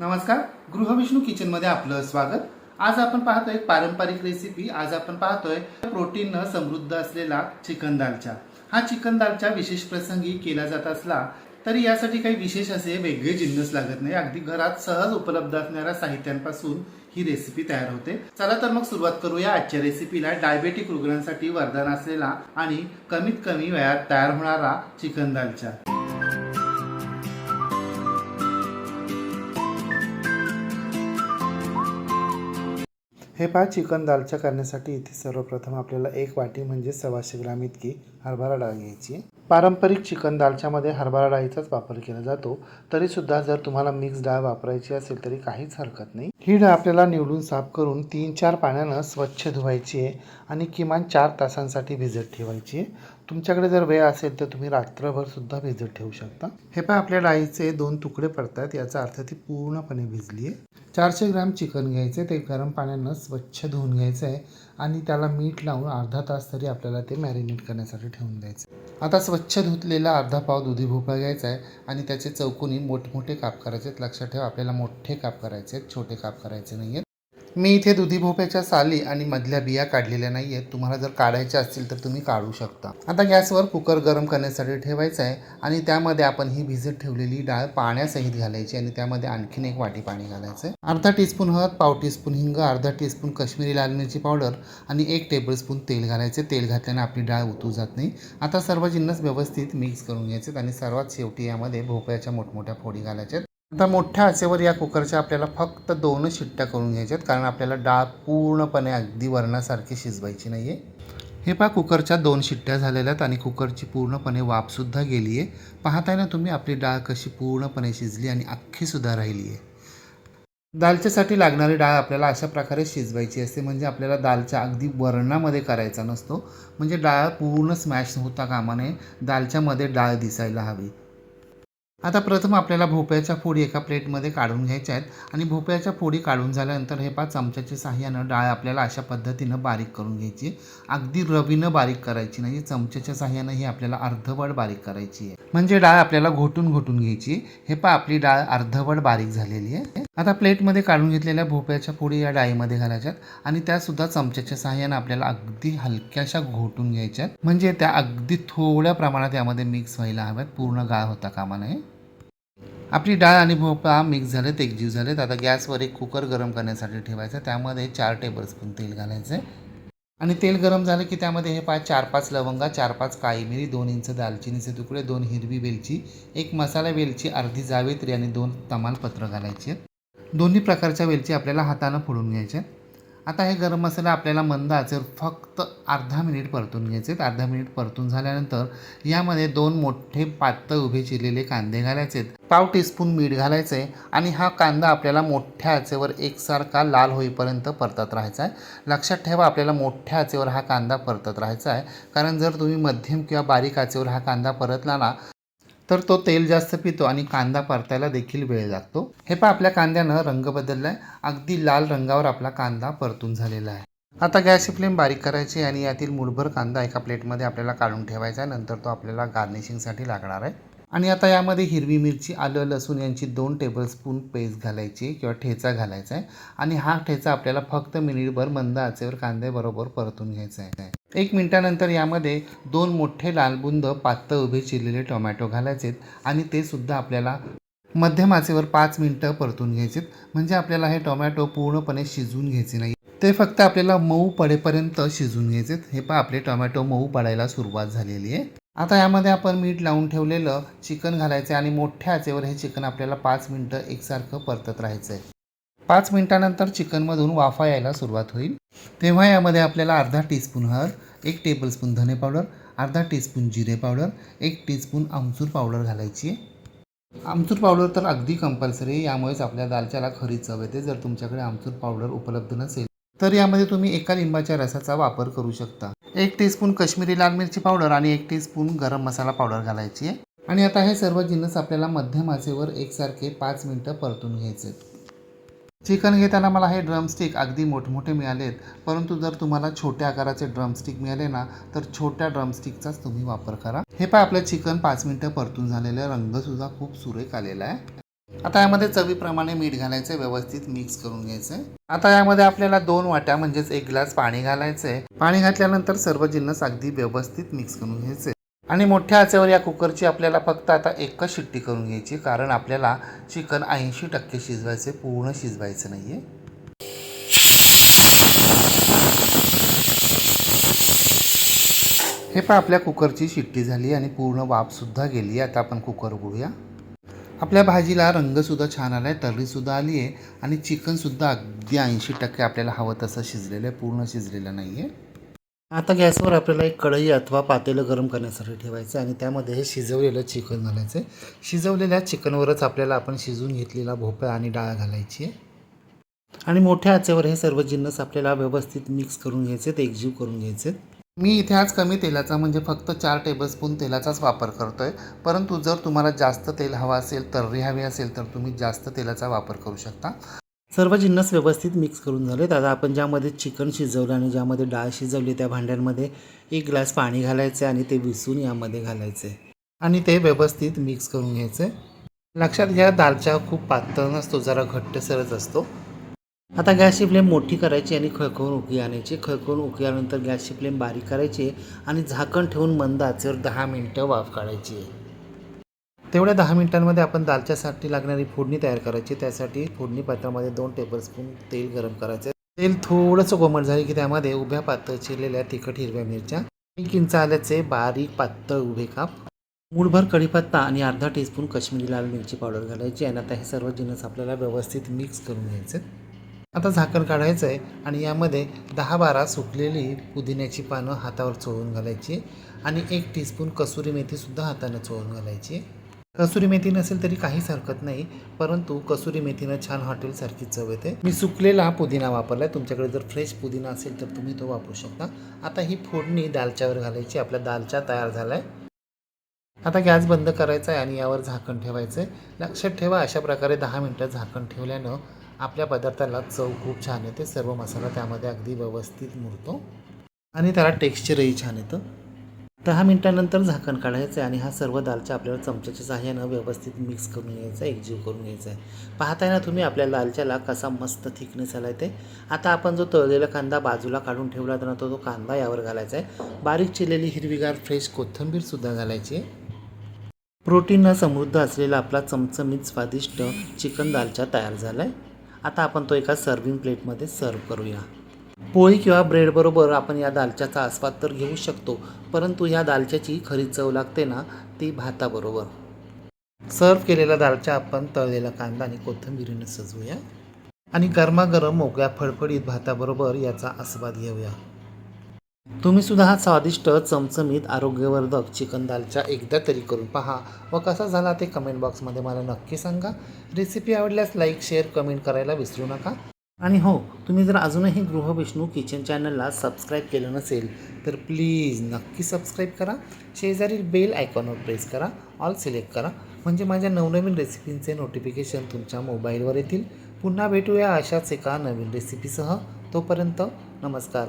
नमस्कार गृहविष्णू किचनमध्ये आपलं स्वागत. आज आपण पाहतोय पारंपरिक रेसिपी आज आपण पाहतोय प्रोटीन समृद्ध असलेला चिकन दालचा. हा चिकन दालचा विशेष प्रसंगी केला जात असला तरी यासाठी काही विशेष असे वेगळे जिन्नस लागत नाही. अगदी घरात सहज उपलब्ध असणाऱ्या साहित्यांपासून ही रेसिपी तयार होते. चला तर मग सुरुवात करूया आजच्या रेसिपीला डायबेटिक रुग्णांसाठी वरदान असलेला आणि कमीत कमी वेळात तयार होणारा चिकन दालचा. हे पहा चिकन दालच्या करण्यासाठी इथे सर्वप्रथम आपल्याला एक वाटी म्हणजे सव्वाशे ग्राम इतकी हरभरा डाळ घ्यायची आहे. पारंपरिक चिकन दालच्यामध्ये हरभरा डाळीचाच वापर केला जातो. तरीसुद्धा जर तुम्हाला मिक्स डाळ वापरायची असेल तरी काहीच हरकत नाही. ही डाळ आपल्याला निवडून साफ करून तीन चार पाण्यानं स्वच्छ धुवायची आहे आणि किमान चार तासांसाठी भिजत ठेवायची आहे. तुमच्याकडे जर वेळ असेल तर तुम्ही रात्रभर सुद्धा भिजत ठेवू शकता. हे पण आपल्या डाळीचे दोन तुकडे पडतात याचा अर्थ ती पूर्णपणे भिजली आहे. चारशे ग्रॅम चिकन घ्यायचे ते गरम पाण्यानं स्वच्छ धुवून घ्यायचं आहे आणि त्याला मीठ लावून अर्धा तास तरी आपल्याला ते मॅरिनेट करण्यासाठी ठेवून द्यायचं आता स्वच्छ धुतलेला अर्धा पाव दुधी भोपळा घ्यायचा आहे आणि त्याचे चौकोनी मोठमोठे काप करायचे आहेत लक्षात ठेवा आपल्याला मोठे काप करायचे आहेत छोटे काप करायचे नाही आहेत मी इथे दुधी भोपळ्याच्या साली आणि मधल्या बिया काढलेल्या नाही आहेत तुम्हाला जर काढायच्या असतील तर तुम्ही काढू शकता. आता गॅसवर कुकर गरम करण्यासाठी ठेवायचा आहे आणि त्यामध्ये आपण ही भिजत ठेवलेली डाळ पाण्यासहित घालायची आणि त्यामध्ये आणखीन एक वाटी पाणी घालायचं आहे. अर्धा टीस्पून हळद पाव टीस्पून हिंग अर्धा टीस्पून काश्मीरी लाल मिरची पावडर आणि एक टेबलस्पून तेल घालायचे. तेल घातल्याने आपली डाळ उतू जात नाही. आता सर्व जिन्नस व्यवस्थित मिक्स करून घ्यायचे आणि सर्वात शेवटी यामध्ये भोपळ्याच्या मोठमोठ्या फोडी घालायच्या आता मोठ्या आचेवर या कुकरच्या आपल्याला फक्त दोनच शिट्ट्या करून घ्यायच्यात कारण आपल्याला डाळ पूर्णपणे अगदी वरणासारखी शिजवायची नाही आहे हे पहा कुकरच्या दोन शिट्ट्या झालेल्या आहेत आणि कुकरची पूर्णपणे वाफसुद्धा गेली आहे. पाहताय ना तुम्ही आपली डाळ कशी पूर्णपणे शिजली आणि अख्खीसुद्धा राहिली आहे. दालच्यासाठी लागणारी डाळ आपल्याला अशा प्रकारे शिजवायची असते म्हणजे आपल्याला दालच्या अगदी वरणामध्ये करायचा नसतो. म्हणजे डाळ पूर्ण स्मॅश होता कामा नये दालच्यामध्ये डाळ दिसायला हवी. आता प्रथम आपल्याला भोपळ्याच्या फोडी एका प्लेटमध्ये काढून घ्यायच्या आहेत. आणि भोपळ्याच्या फोडी काढून झाल्यानंतर हे पाच चमच्याच्या साह्यानं डाळ आपल्याला अशा पद्धतीनं बारीक करून घ्यायची अगदी रवीनं बारीक करायची नाही चमच्याच्या साह्यानं ही आपल्याला अर्धवड बारीक करायची आहे. म्हणजे डाळ आपल्याला घोटून घोटून घ्यायची हे पा आपली डाळ अर्धवड बारीक झालेली आहे. आता प्लेटमध्ये काढून घेतलेल्या भोपळ्याच्या फोडी या डाळीमध्ये घालायच्यात आणि त्यासुद्धा चमच्याच्या सहाय्याने आपल्याला अगदी हलक्याशा घोटून घ्यायच्यात. म्हणजे त्या अगदी थोड्या प्रमाणात यामध्ये मिक्स व्हायला हव्यात. पूर्ण गाळ होता कामा नये आपली डाळ आणि भोपळा मिक्स झालेत एकजीव झालेत. आता गॅसवर एक कुकर गरम करण्यासाठी ठेवायचं. त्यामध्ये चार टेबलस्पून तेल घालायचं आहे आणि तेल गरम झालं की त्यामध्ये हे पाच चार पाच लवंगा चार पाच काळी मिरी दोन इंच दालचिनीचे तुकडे दोन हिरवी वेलची एक मसाला वेलची अर्धी जावेत्री आणि दोन तमालपत्र घालायची आहेत. दोन्ही प्रकारच्या वेलची आपल्याला हातानं फोडून घ्यायच्या आता हे गरम मसाला आपल्याला मंद आचेवर फक्त अर्धा मिनिट परतून घ्यायचे आहेत. अर्धा मिनिट परतून झाल्यानंतर यामध्ये दोन मोठे पातळ उभे चिरलेले कांदे घालायचे पाव टीस्पून मीठ घालायचे आणि हा कांदा आपल्याला मोठ्या आचेवर एकसारखा लाल होईपर्यंत परतत राहायचा आहे. लक्षात ठेवा आपल्याला मोठ्या आचेवर हा कांदा परतत राहायचा आहे. कारण जर तुम्ही मध्यम किंवा बारीक आचेवर हा कांदा परतला ना तर तो तेल जास्त पितो आणि कांदा परतायला देखील वेळ लागतो. हे पहा आपल्या कांद्यानं रंग बदलला आहे अगदी लाल रंगावर आपला कांदा परतून झालेला आहे. आता गॅसची फ्लेम बारीक करायची आणि यातील मुठभर कांदा एका प्लेटमध्ये आपल्याला काढून ठेवायचा आहे. नंतर तो आपल्याला गार्निशिंगसाठी लागणार आहे. आणि आता यामध्ये हिरवी मिरची आलं लसूण यांची दोन टेबलस्पून पेस्ट घालायची किंवा ठेचा घालायचा आहे. आणि हा ठेचा आपल्याला फक्त मिनिटभर मंद आचेवर कांद्याबरोबर परतून घ्यायचा आहे. एक मिनिटानंतर यामध्ये दोन मोठे लालबुंद पातळ उभे चिरलेले टोमॅटो घालायचेत आणि ते सुद्धा आपल्याला मध्यम आचेवर पाच मिनटं परतून घ्यायचेत. म्हणजे आपल्याला हे टोमॅटो पूर्णपणे शिजून घ्यायचे नाही. ते फक्त आपल्याला मऊ पडेपर्यंत शिजून घ्यायचेत. हे पहा आपले टोमॅटो मऊ पडायला सुरुवात झालेली आहे. आता यामध्ये आपण मीठ लावून ठेवलेलं चिकन घालायचं आणि मोठ्या आचेवर हे चिकन आपल्याला पाच मिनटं एकसारखं परतत राहायचं आहे पाच मिनटानंतर चिकनमधून वाफा यायला सुरुवात होईल. तेव्हा यामध्ये आपल्याला अर्धा टीस्पून हळद एक टेबलस्पून धने पावडर अर्धा टीस्पून जिरे पावडर एक टीस्पून आमचूर पावडर घालायची आहे. आमचूर पावडर तर अगदी कंपल्सरी यामुळेच आपल्या दालच्याला खरी चव येते. जर तुमच्याकडे आमचूर पावडर उपलब्ध नसेल तर यामध्ये तुम्ही एका लिंबाच्या रसाचा वापर करू शकता. एक टीस्पून काश्मीरी लाल मिरची पावडर आणि एक टीस्पून गरम मसाला पावडर घालायची आहे. आणि आता हे सर्व जिन्नस आपल्याला मध्यम आचेवर एकसारखे पाच मिनटं परतून घ्यायचे चिकन घेताना मला हे ड्रमस्टिक अगदी मोठमोठे मिळालेत परंतु जर तुम्हाला छोट्या आकाराचे ड्रमस्टिक मिळाले ना तर छोट्या ड्रमस्टिकचाच तुम्ही वापर करा. हे पहा आपलं चिकन पाच मिनटं परतून झालेलं रंगसुद्धा खूप सुरेख आलेला आहे. आता यामध्ये चवीप्रमाणे मीठ घालायचं व्यवस्थित मिक्स करून घ्यायचं आता यामध्ये आपल्याला दोन वाट्या म्हणजेच एक ग्लास पाणी घालायचंय. पाणी घातल्यानंतर सर्व जिन्नस अगदी व्यवस्थित मिक्स करून घ्यायचे आणि मोठ्या आचेवर या कुकरची आपल्याला फक्त आता एकच शिट्टी करून घ्यायची कारण आपल्याला चिकन ऐंशी टक्के शिजवायचे पूर्ण शिजवायचं नाही आहे हे पण आपल्या कुकरची शिट्टी झाली आणि पूर्ण वाफसुद्धा गेली आता आपण कुकर उघडूया. आपल्या भाजीला रंगसुद्धा छान आला आहे तर्रीसुद्धा आली आहे आणि चिकनसुद्धा अगदी ऐंशी टक्के आपल्याला हवं तसं शिजलेलं आहे पूर्ण शिजलेलं नाही आहे आता गॅसवर आपल्याला एक कढई अथवा पातेलं गरम करण्यासाठी ठेवायचं आणि त्यामध्ये हे शिजवलेलं चिकन घालायचं आहे. शिजवलेल्या चिकनवरच आपल्याला आपण शिजवून घेतलेला भोपळा आणि डाळ घालायची आहे. आणि मोठ्या आचेवर हे सर्व जिन्नस आपल्याला व्यवस्थित मिक्स करून घ्यायचे आहेत एकजीव करून घ्यायचे मी इथे आज कमी तेलाचा म्हणजे फक्त चार टेबलस्पून तेलाचाच वापर करतो आहे परंतु जर तुम्हाला जास्त तेल हवं असेल तर्री हवी असेल तर तुम्ही जास्त तेलाचा वापर करू शकता. सर्व जिन्नस व्यवस्थित मिक्स करून झालेत आता आपण ज्यामध्ये चिकन शिजवलं आणि ज्यामध्ये डाळ शिजवली त्या भांड्यांमध्ये एक ग्लास पाणी घालायचे आणि ते विसून यामध्ये घालायचे आणि ते व्यवस्थित मिक्स करून घ्यायचे लक्षात घ्या दालचा खूप पातळ नसतो जरा घट्टसरच असतो. आता गॅसची फ्लेम मोठी करायची आणि खळखळून उकळी आणायची. खळखळून उकळी आल्यानंतर गॅसची फ्लेम बारीक करायची आणि झाकण ठेवून मंद आचेवर दहा मिनटं वाफ काढायची. आहे तेवढ्या दहा मिनिटांमध्ये आपण दालच्यासाठी लागणारी फोडणी तयार करायची. त्यासाठी फोडणी पात्रामध्ये दोन टेबलस्पून तेल गरम करायचं. तेल थोडंसं कोमट झाले की त्यामध्ये उभ्या पातळ चिरलेल्या तिखट हिरव्या मिरच्या एक इंच आल्याचे बारीक पातळ उभे काप मूळभर कढीपत्ता आणि अर्धा टीस्पून काश्मीरी लाल मिरची पावडर घालायची. आणि आता हे सर्व जिन्नस आपल्याला व्यवस्थित मिक्स करून घ्यायचं. आता झाकण काढायचं आहे आणि यामध्ये दहा बारा सुकलेली पुदिन्याची पानं हातावर चोळून घालायची आणि एक टीस्पून कसुरी मेथीसुद्धा हातानं चोळून घालायची. कसुरी मेथी नसेल तरी काहीच हरकत नाही परंतु कसुरी मेथीनं छान हॉटेलसारखी चव येते. मी सुकलेला पुदिना वापरला आहे तुमच्याकडे जर फ्रेश पुदिना असेल तर तुम्ही तो वापरू शकता. आता ही फोडणी दालच्यावर घालायची. आपल्या दालचा तयार झाला आहे आता गॅस बंद करायचा आहे आणि यावर झाकण ठेवायचं आहे लक्षात ठेवा अशा प्रकारे दहा मिनटं झाकण ठेवल्यानं आपल्या पदार्थाला चव खूप छान येते. सर्व मसाला त्यामध्ये अगदी व्यवस्थित मुरतो. आणि त्याला टेक्स्चरही छान येतं. दहा मिनटानंतर झाकण काढायचं आहे आणि हा सर्व दालचा आपल्याला चमच्याच्या सहाय्यानं व्यवस्थित मिक्स करून घ्यायचा आहे एकजीव करून घ्यायचा आहे. पाहताय ना तुम्ही आपल्या लालच्याला कसा मस्त थिकनेस आला आहे ते. आता आपण जो तळलेला कांदा बाजूला काढून ठेवला होता ना तो तो कांदा यावर घालायचा आहे. बारीक चिरलेली हिरवीगार फ्रेश कोथिंबीरसुद्धा घालायची आहे. प्रोटीननं समृद्ध असलेला आपला चमचमीत स्वादिष्ट चिकन दालचा तयार झाला आहे आता आपण तो एका सर्विंग प्लेटमध्ये सर्व करूया. पोळी किंवा ब्रेडबरोबर आपण या दालच्याचा आस्वाद तर घेऊ शकतो परंतु या दालच्याची खरी चव लागते ना ती भाताबरोबर. सर्व केलेला दालचा आपण तळलेला कांदा आणि कोथिंबिरीने सजवूया. आणि गरमागरम मोकळ्या फडफडीत भाताबरोबर याचा आस्वाद घेऊया. तुम्ही सुद्धा हा स्वादिष्ट चमचमीत आरोग्यवर्धक चिकन दालचा एकदा तरी करून पहा. व कसा झाला ते कमेंट बॉक्समध्ये मला नक्की सांगा. रेसिपी आवडल्यास लाईक शेअर कमेंट करायला विसरू नका. आणि हो तुम्ही जर अजूनही गृहविष्णू किचन चॅनलला सबस्क्राईब केलं नसेल तर प्लीज नक्की सबस्क्राईब करा. शेजारील बेल आयकॉनवर प्रेस करा. ऑल सिलेक्ट करा. म्हणजे माझ्या नवनवीन रेसिपींचे नोटिफिकेशन तुमच्या मोबाईलवर येतील. पुन्हा भेटूया अशाच एका नवीन रेसिपीसह तोपर्यंत नमस्कार.